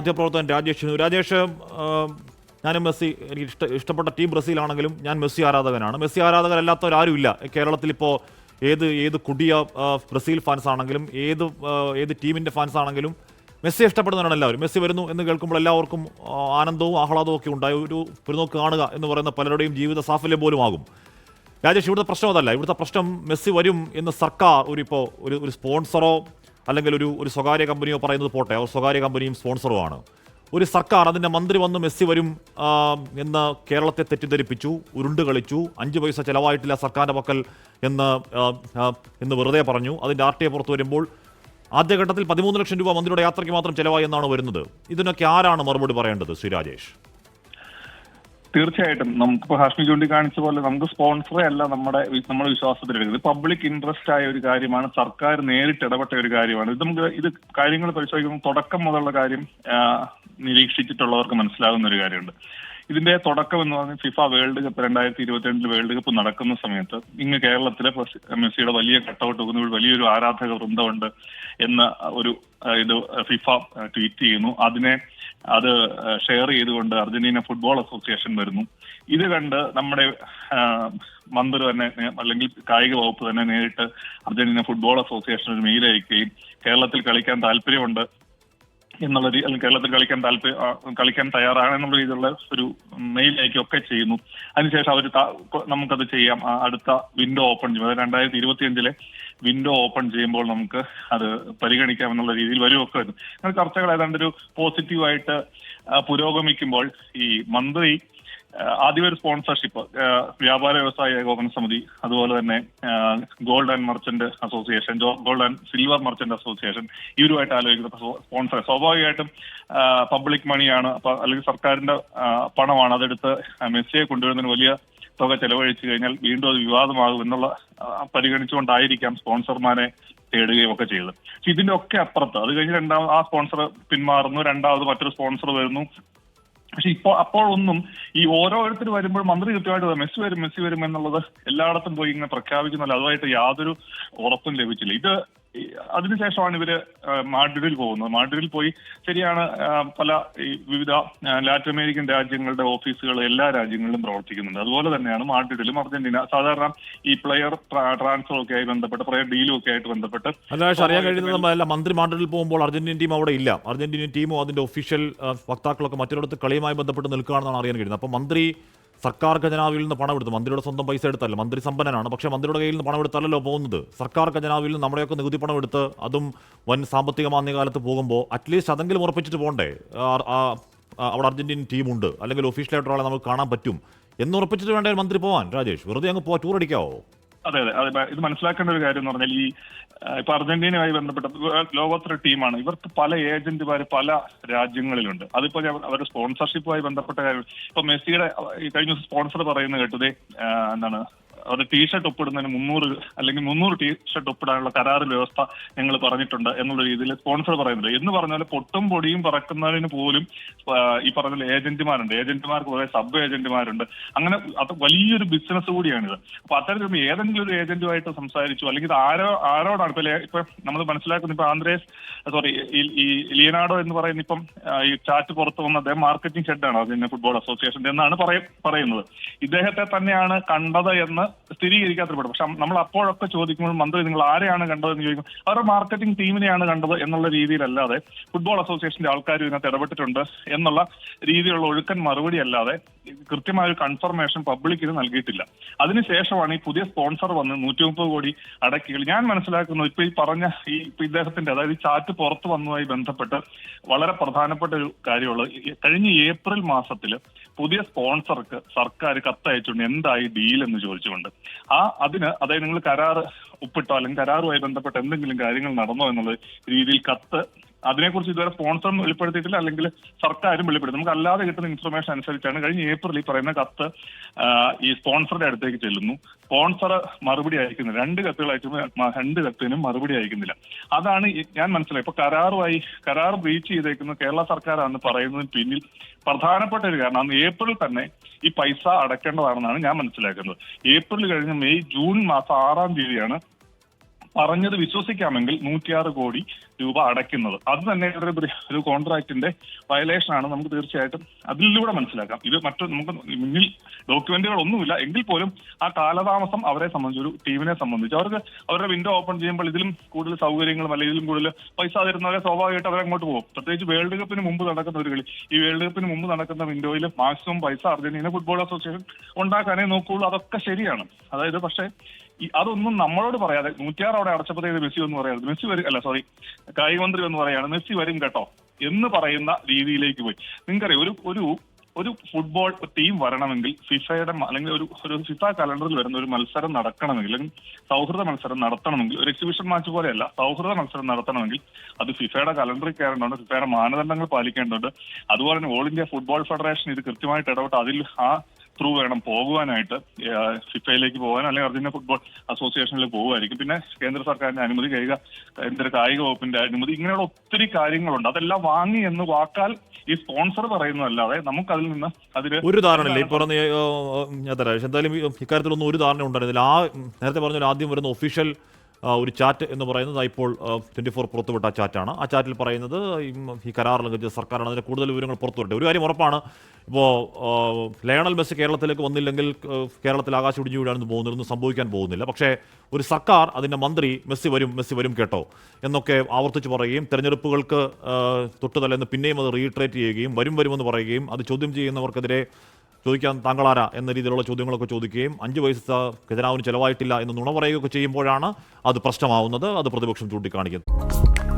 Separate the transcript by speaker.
Speaker 1: മാധ്യമപ്രവർത്തകൻ രാജേഷ് രാജേഷ് ഞാനും മെസ്സി എനിക്ക് ഇഷ്ട ഇഷ്ടപ്പെട്ട ടീം ബ്രസീലാണെങ്കിലും ഞാൻ മെസ്സി ആരാധകനാണ്. മെസ്സി ആരാധകരല്ലാത്തവരാരും ഇല്ല കേരളത്തിൽ ഇപ്പോൾ ഏത് ഏത് കുടിയ ബ്രസീൽ ഫാൻസ് ആണെങ്കിലും ഏത് ഏത് ടീമിന്റെ ഫാൻസ് ആണെങ്കിലും മെസ്സി ഇഷ്ടപ്പെടുന്നവരാണ് എല്ലാവരും. മെസ്സി വരുന്നു എന്ന് കേൾക്കുമ്പോൾ എല്ലാവർക്കും ആനന്ദവും ആഹ്ലാദവും ഒക്കെ ഉണ്ടായി. ഒരു പെരുന്നോക്ക് കാണുക എന്ന് പറയുന്ന പലരുടെയും ജീവിത സാഫല്യം പോലും ആകും. രാജേഷ് ഇവിടുത്തെ പ്രശ്നം അതല്ല. ഇവിടുത്തെ പ്രശ്നം മെസ്സി വരും എന്ന് സർക്കാർ ഒരു ഇപ്പോൾ ഒരു ഒരു സ്പോൺസറോ അല്ലെങ്കിൽ ഒരു ഒരു സ്വകാര്യ കമ്പനിയോ പറയുന്നത് പോട്ടെ അവർ സ്വകാര്യ കമ്പനിയും സ്പോൺസറുമാണ്. ഒരു സർക്കാർ അതിന്റെ മന്ത്രി വന്ന് മെസ്സി വരും എന്ന് കേരളത്തെ തെറ്റിദ്ധരിപ്പിച്ചു ഉരുണ്ട് കളിച്ചു അഞ്ച് പൈസ ചിലവായിട്ടില്ല സർക്കാരിന്റെ പക്കൽ എന്ന് എന്ന് വെറുതെ പറഞ്ഞു. അതിന്റെ ആർ ടി ഐ പുറത്തു വരുമ്പോൾ ആദ്യഘട്ടത്തിൽ പതിമൂന്ന് ലക്ഷം രൂപ മന്ത്രിയുടെ യാത്രയ്ക്ക് മാത്രം ചിലവായി എന്നാണ് വരുന്നത്. ഇതിനൊക്കെ ആരാണ് മറുപടി പറയേണ്ടത് ശ്രീ രാജേഷ്?
Speaker 2: തീർച്ചയായിട്ടും. നമുക്കിപ്പോ ഹാഷ്മി ചൂണ്ടിക്കാണിച്ച പോലെ നമുക്ക് സ്പോൺസറെ അല്ല നമ്മുടെ നമ്മുടെ വിശ്വാസത്തിലെടുക്കുന്നത് പബ്ലിക് ഇൻട്രസ്റ്റ് ആയ ഒരു കാര്യമാണ്. സർക്കാർ നേരിട്ട് ഇടപെട്ട ഒരു കാര്യമാണ്. ഇത് നമുക്ക് ഇത് കാര്യങ്ങൾ പരിശോധിക്കുമ്പോൾ തുടക്കം മുതലുള്ള കാര്യം നിരീക്ഷിച്ചിട്ടുള്ളവർക്ക് മനസ്സിലാകുന്ന ഒരു കാര്യമുണ്ട്. ഇതിന്റെ തുടക്കം എന്ന് പറഞ്ഞാൽ ഫിഫ വേൾഡ് കപ്പ് രണ്ടായിരത്തി ഇരുപത്തിരണ്ടിൽ വേൾഡ് കപ്പ് നടക്കുന്ന സമയത്ത് ഇങ്ങ് കേരളത്തിലെ മെസ്സിയുടെ വലിയ കട്ടൗട്ട് വെക്കുന്ന വലിയൊരു ആരാധക വൃന്ദമുണ്ട് എന്ന ഒരു ഇത് ഫിഫ ട്വീറ്റ് ചെയ്യുന്നു. അതിനെ അത് ഷെയർ ചെയ്തുകൊണ്ട് അർജന്റീന ഫുട്ബോൾ അസോസിയേഷൻ വരുന്നു. ഇത് കണ്ട് നമ്മുടെ മന്ത്രി തന്നെ അല്ലെങ്കിൽ കായിക വകുപ്പ് തന്നെ നേരിട്ട് അർജന്റീന ഫുട്ബോൾ അസോസിയേഷൻ ഒരു മെയിൽ അയക്കുകയും കേരളത്തിൽ കളിക്കാൻ താല്പര്യമുണ്ട് എന്നുള്ള കേരളത്തിൽ കളിക്കാൻ താല്പര്യം കളിക്കാൻ തയ്യാറാണ് എന്നുള്ള രീതിയിലുള്ള ഒരു മെയിൽ അയക്കുകയൊക്കെ ചെയ്യുന്നു. അതിനുശേഷം അവർ നമുക്കത് ചെയ്യാം. അടുത്ത വിൻഡോ ഓപ്പൺ ചെയ്യും. അതായത് രണ്ടായിരത്തി ഇരുപത്തിയഞ്ചിലെ വിൻഡോ ഓപ്പൺ ചെയ്യുമ്പോൾ നമുക്ക് അത് പരിഗണിക്കാമെന്നുള്ള രീതിയിൽ വരുമൊക്കെ വരുന്നു. അങ്ങനെ ചർച്ചകൾ ഏതാണ്ട് ഒരു പോസിറ്റീവായിട്ട് പുരോഗമിക്കുമ്പോൾ ഈ മന്ത്രി ആദ്യം ഒരു സ്പോൺസർഷിപ്പ് വ്യാപാര വ്യവസായ ഏകോപന സമിതി അതുപോലെ തന്നെ gold and merchant association gold and silver merchant association ഇവരുമായിട്ട് ആലോചിക്കുന്ന സ്പോൺസർ സ്വാഭാവികമായിട്ടും പബ്ലിക് മണിയാണ് അല്ലെങ്കിൽ സർക്കാരിന്റെ പണമാണ് അതെടുത്ത് മെസ്സിയെ കൊണ്ടുവരുന്നതിന് വലിയ തുക ചെലവഴിച്ചു കഴിഞ്ഞാൽ വീണ്ടും അത് വിവാദമാകും എന്നുള്ള പരിഗണിച്ചുകൊണ്ടായിരിക്കാം സ്പോൺസർമാരെ തേടുകയും ഒക്കെ ചെയ്തത് പക്ഷെ ഇതിന്റെ ഒക്കെ അപ്പുറത്ത് അത് കഴിഞ്ഞ് രണ്ടാമത് ആ സ്പോൺസർ പിന്മാറുന്നു രണ്ടാമത് മറ്റൊരു സ്പോൺസർ വരുന്നു. പക്ഷെ ഇപ്പോൾ അപ്പോഴൊന്നും ഈ ഓരോരുത്തർ വരുമ്പോൾ മന്ത്രി കൃത്യമായിട്ട് മെസ്സി വരും മെസ്സി വരും എന്നുള്ളത് എല്ലായിടത്തും പോയി ഇങ്ങനെ പ്രഖ്യാപിക്കുന്നില്ല. അതുമായിട്ട് യാതൊരു ഉറപ്പും ലഭിച്ചില്ല. ഇത് അതിനുശേഷമാണ് ഇവർ മാഡ്രിഡിൽ പോകുന്നത്. മാഡ്രിഡിൽ പോയി ശരിയാണ് പല ഈ വിവിധ ലാറ്റിൻ അമേരിക്കൻ രാജ്യങ്ങളുടെ ഓഫീസുകൾ എല്ലാ രാജ്യങ്ങളിലും പ്രവർത്തിക്കുന്നുണ്ട്. അതുപോലെ തന്നെയാണ് മാഡ്രിഡിലും അർജന്റീന സാധാരണ ഈ പ്ലെയർ ട്രാൻസ്ഫർ ഒക്കെ ആയി ബന്ധപ്പെട്ട് പ്ലെയർ ഡീലും ഒക്കെ ആയിട്ട് ബന്ധപ്പെട്ട്
Speaker 1: അറിയാൻ കഴിയുന്നത് അല്ല മന്ത്രി മാഡ്രിഡിൽ പോകുമ്പോൾ അർജന്റീൻ ടീം അവിടെ ഇല്ല. അർജന്റീനിയൻ ടീമോ അതിന്റെ ഒഫീഷ്യൽ വക്താക്കളൊക്കെ മറ്റൊരിടത്ത് കളിയുമായി ബന്ധപ്പെട്ട് നിൽക്കുകയാണെന്നാണ് അറിയാൻ കഴിയുന്നത്. അപ്പൊ മന്ത്രി സർക്കാർ ഖജനാവിൽ നിന്ന് പണം എടുത്തു. മന്ത്രിയുടെ സ്വന്തം പൈസ എടുത്തല്ല മന്ത്രി സമ്പന്നനാണ്. പക്ഷേ മന്ത്രിയുടെ കയ്യിൽ നിന്ന് പണം എടുത്തല്ലല്ലോ പോകുന്നത്. സർക്കാർ ഖജനാവിൽ നിന്ന് നമ്മുടെയൊക്കെ നികുതി പണം എടുത്ത് അതും വൻ സാമ്പത്തിക മാന്യകാലത്ത് പോകുമ്പോൾ അറ്റ്ലീസ്റ്റ് അതെങ്കിലും ഉറപ്പിച്ചിട്ട് പോകണ്ടേ? അവിടെ അർജന്റീൻ ടീമുണ്ട്. അല്ലെങ്കിൽ ഒഫീഷ്യലായിട്ട് നമുക്ക് കാണാൻ പറ്റും. എന്ന് ഉറപ്പിച്ചിട്ട് വേണ്ടേ മന്ത്രി പോകാൻ രാജേഷ് വെറുതെ അങ്ങ് പോ ടൂർ അടിക്കാവോ?
Speaker 2: അതെ അതെ. അതെ ഇത് മനസ്സിലാക്കേണ്ട ഒരു കാര്യം എന്ന് പറഞ്ഞാൽ ഈ ഇപ്പൊ അർജന്റീനയുമായി ബന്ധപ്പെട്ട ലോകോത്തര ടീമാണ്. ഇവർക്ക് പല ഏജന്റുമാർ പല രാജ്യങ്ങളിലുണ്ട്. അതിപ്പോ അവരുടെ സ്പോൺസർഷിപ്പുമായി ബന്ധപ്പെട്ട കാര്യം. ഇപ്പൊ മെസ്സിയുടെ കഴിഞ്ഞ സ്പോൺസർ പറയുന്നത് കേട്ടത് എന്താണ് അവരുടെ ടീഷർട്ട് ഒപ്പിടുന്നതിന് മുന്നൂറ് അല്ലെങ്കിൽ മുന്നൂറ് ടീഷർട്ട് ഒപ്പിടാനുള്ള കരാർ വ്യവസ്ഥ ഞങ്ങൾ പറഞ്ഞിട്ടുണ്ട് എന്നുള്ള രീതിയിൽ സ്പോൺസർ പറയുന്നുണ്ട്. എന്ന് പറഞ്ഞാൽ പൊട്ടും പൊടിയും പറക്കുന്നതിന് പോലും ഈ പറഞ്ഞ ഏജന്റുമാരുണ്ട്. ഏജന്റുമാർക്ക് കുറെ സബ് ഏജന്റുമാരുണ്ട്. അങ്ങനെ അത് വലിയൊരു ബിസിനസ് കൂടിയാണിത്. അപ്പൊ അത്തരത്തിൽ ഏതെങ്കിലും ഒരു ഏജന്റുമായിട്ട് സംസാരിച്ചു. അല്ലെങ്കിൽ ആരോ ആരോടാണ്? ഇപ്പൊ ഇപ്പൊ നമ്മൾ മനസ്സിലാക്കുന്ന ഇപ്പൊ ആന്ധ്രേസ് സോറി ഈ ലിയനാഡോ എന്ന് പറയുന്ന ഇപ്പം ഈ ചാറ്റ് പുറത്തു വന്ന അദ്ദേഹം മാർക്കറ്റിംഗ് ഹെഡാണ് അതിന്റെ ഫുട്ബോൾ അസോസിയേഷൻ എന്നാണ് പറയുന്നത്. ഇദ്ദേഹത്തെ തന്നെയാണ് കണ്ടത് എന്ന് സ്ഥിരീകരിക്കാത്തപ്പെടും പക്ഷെ നമ്മൾ അപ്പോഴൊക്കെ ചോദിക്കുമ്പോൾ മന്ത്രി നിങ്ങൾ ആരെയാണ് കണ്ടതെന്ന് ചോദിക്കും അവരുടെ മാർക്കറ്റിംഗ് ടീമിനെയാണ് കണ്ടത് എന്നുള്ള രീതിയിലല്ലാതെ ഫുട്ബോൾ അസോസിയേഷന്റെ ആൾക്കാർ ഇതിനകത്ത് ഇടപെട്ടിട്ടുണ്ട് എന്നുള്ള രീതിയിലുള്ള ഒഴുക്കൻ മറുപടി അല്ലാതെ കൃത്യമായ ഒരു കൺഫർമേഷൻ പബ്ലിക്കിന് നൽകിയിട്ടില്ല. അതിനുശേഷമാണ് ഈ പുതിയ സ്പോൺസർ വന്ന് നൂറ്റി മുപ്പത് കോടി അടക്കികൾ. ഞാൻ മനസ്സിലാക്കുന്നു ഇപ്പൊ ഈ പറഞ്ഞ ഈ ഇദ്ദേഹത്തിന്റെ അതായത് ഈ ചാറ്റ് പുറത്തു വന്നതുമായി ബന്ധപ്പെട്ട് വളരെ പ്രധാനപ്പെട്ട ഒരു കാര്യമുള്ളത്. കഴിഞ്ഞ ഏപ്രിൽ മാസത്തിൽ പുതിയ സ്പോൺസർക്ക് സർക്കാർ കത്തയച്ചുകൊണ്ട് എന്തായി ഡീൽ എന്ന് ചോദിച്ചുകൊണ്ട്. ആ അതിന് അതായത് നിങ്ങൾ കരാർ ഒപ്പിട്ടോ അല്ലെങ്കിൽ കരാറുമായി ബന്ധപ്പെട്ട എന്തെങ്കിലും കാര്യങ്ങൾ നടന്നോ എന്നുള്ള രീതിയിൽ കത്ത് അതിനെക്കുറിച്ച് ഇതുവരെ സ്പോൺസറും വെളിപ്പെടുത്തിയിട്ടില്ല. അല്ലെങ്കിൽ സർക്കാരും വെളിപ്പെടുത്തി. നമുക്ക് അല്ലാതെ കിട്ടുന്ന ഇൻഫർമേഷൻ അനുസരിച്ചാണ് കഴിഞ്ഞ ഏപ്രിൽ ഈ പറയുന്ന കത്ത് ഈ സ്പോൺസറുടെ അടുത്തേക്ക് ചെല്ലുന്നു. സ്പോൺസർ മറുപടി അയക്കുന്നില്ല. രണ്ട് കത്തുകൾ അയക്കുമ്പോൾ രണ്ട് കത്തിനും മറുപടി അയക്കുന്നില്ല. അതാണ് ഞാൻ മനസ്സിലായി. ഇപ്പൊ കരാറുമായി കരാർ ബ്രീച്ച് ചെയ്തേക്കുന്ന കേരള സർക്കാരാണ് പറയുന്നതിന് പിന്നിൽ പ്രധാനപ്പെട്ട ഒരു കാരണം. ഏപ്രിൽ തന്നെ ഈ പൈസ അടയ്ക്കേണ്ടതാണെന്നാണ് ഞാൻ മനസ്സിലാക്കുന്നത്. ഏപ്രിൽ കഴിഞ്ഞ മെയ് ജൂൺ മാസം ആറാം തീയതിയാണ് പറഞ്ഞത് വിശ്വസിക്കാമെങ്കിൽ നൂറ്റിയാറ് കോടി രൂപ അടയ്ക്കുന്നത്. അത് തന്നെ ഒരു ഒരു കോൺട്രാക്ടിന്റെ വയലേഷൻ ആണ്. നമുക്ക് തീർച്ചയായിട്ടും അതിലൂടെ മനസ്സിലാക്കാം. ഇത് മറ്റു നമുക്ക് മുന്നിൽ ഡോക്യുമെന്റുകൾ ഒന്നുമില്ല എങ്കിൽ പോലും ആ കാലതാമസം അവരെ സംബന്ധിച്ച് ഒരു ടീമിനെ സംബന്ധിച്ച്. അവർക്ക് അവരുടെ വിൻഡോ ഓപ്പൺ ചെയ്യുമ്പോൾ ഇതിലും കൂടുതൽ സൗകര്യങ്ങളും അല്ലെങ്കിൽ ഇതിലും കൂടുതൽ പൈസ തരുന്നവരെ സ്വാഭാവികമായിട്ട് അവരങ്ങോട്ട് പോകും. പ്രത്യേകിച്ച് വേൾഡ് കപ്പിന് മുമ്പ് നടക്കുന്ന ഒരു കളി. ഈ വേൾഡ് കപ്പിന് മുമ്പ് നടക്കുന്ന വിൻഡോയിൽ മാക്സിമം പൈസ അർജന്റീന ഫുട്ബോൾ അസോസിയേഷൻ ഉണ്ടാക്കാനേ നോക്കുകയുള്ളൂ. അതൊക്കെ ശരിയാണ്. അതായത് പക്ഷേ അതൊന്നും നമ്മളോട് പറയാതെ നൂറ്റിയാറ് അവിടെ അടച്ചപ്പോഴത്തേക്ക് മെസ്സി എന്ന് പറയാതെ. മെസ്സി വരും അല്ല സോറി കായിക മന്ത്രി എന്ന് പറയാണ് മെസ്സി വരും കേട്ടോ എന്ന് പറയുന്ന രീതിയിലേക്ക് പോയി. നിങ്ങൾക്കറിയാം ഒരു ഒരു ഒരു ഫുട്ബോൾ ടീം വരണമെങ്കിൽ ഫിഫയുടെ അല്ലെങ്കിൽ ഒരു ഒരു ഫിഫ കലണ്ടറിൽ വരുന്ന ഒരു മത്സരം നടക്കണമെങ്കിൽ അല്ലെങ്കിൽ സൗഹൃദ മത്സരം നടത്തണമെങ്കിൽ ഒരു എക്സിബിഷൻ മാച്ച് പോലെയല്ല സൗഹൃദ മത്സരം നടത്തണമെങ്കിൽ അത് ഫിഫയുടെ കലണ്ടറിൽ കയറേണ്ടതുണ്ട് ഫിഫയുടെ മാനദണ്ഡങ്ങൾ പാലിക്കേണ്ടതുണ്ട്. അതുപോലെ തന്നെ ഓൾ ഇന്ത്യ ഫുട്ബോൾ ഫെഡറേഷൻ ഇത് കൃത്യമായിട്ട് ഇടപെട്ട് അതിൽ ആ ത്രൂ വേണം പോകുവാനായിട്ട് ഫിഫയിലേക്ക് പോകാൻ അല്ലെങ്കിൽ അർജന്റീന ഫുട്ബോൾ അസോസിയേഷനിൽ പോകുമായിരിക്കും പിന്നെ കേന്ദ്ര സർക്കാരിന്റെ അനുമതി കഴിയുക കേന്ദ്ര കായിക വകുപ്പിന്റെ അനുമതി ഇങ്ങനെയുള്ള ഒത്തിരി കാര്യങ്ങളുണ്ട്. അതെല്ലാം വാങ്ങി എന്ന് വാക്കാൽ ഈ സ്പോൺസർ പറയുന്നതല്ലാതെ നമുക്ക് അതിൽ നിന്ന് അതിന്
Speaker 1: ഒരു ധാരണയില്ല. ഏ, ഞാൻ തരാം. പക്ഷെ എന്തായാലും ഇക്കാര്യത്തിലൊന്നും ഒരു ധാരണ ഉണ്ടായിരുന്നില്ല ആ നേരത്തെ പറഞ്ഞ ആദ്യം വരുന്ന ഒഫീഷ്യൽ ഒരു ചാറ്റ് എന്ന് പറയുന്നത് ഇപ്പോൾ ട്വന്റി ഫോർ പുറത്തുവിട്ട ചാറ്റാണ്. ആ ചാറ്റിൽ പറയുന്നത് ഈ, കരാർ ലംഘിച്ച സർക്കാരാണ്. അതിന് കൂടുതൽ വിവരങ്ങൾ പുറത്തുവിട്ടത് ഒരു കാര്യം ഉറപ്പാണ് ഇപ്പോൾ ലയണൽ മെസ്സി കേരളത്തിലേക്ക് വന്നില്ലെങ്കിൽ കേരളത്തിൽ ആകാശം ഇടിഞ്ഞു വീഴാനൊന്നും പോകുന്നില്ല സംഭവിക്കാൻ പോകുന്നില്ല. പക്ഷേ ഒരു സർക്കാർ അതിന്റെ മന്ത്രി മെസ്സി വരും മെസ്സി വരും കേട്ടോ എന്നൊക്കെ ആവർത്തിച്ച് പറയുകയും തെരഞ്ഞെടുപ്പുകൾക്ക് തൊട്ടുതല്ലെന്ന് തൊട്ട് പിന്നെയും അത് റീട്രേറ്റ് ചെയ്യുകയും വരും വരുമെന്ന് പറയുകയും അത് ചോദ്യം ചെയ്യുന്നവർക്കെതിരെ ചോദിക്കാൻ താങ്കളാരാ എന്ന രീതിയിലുള്ള ചോദ്യങ്ങളൊക്കെ ചോദിക്കുകയും അഞ്ച് പൈസ ഖജനാവിന് ചെലവായിട്ടില്ല എന്ന് നുണ പറയുകയൊക്കെ ചെയ്യുമ്പോഴാണ് അത് പ്രശ്നമാവുന്നത് അത് പ്രതിപക്ഷം ചൂണ്ടിക്കാണിക്കുന്നത്.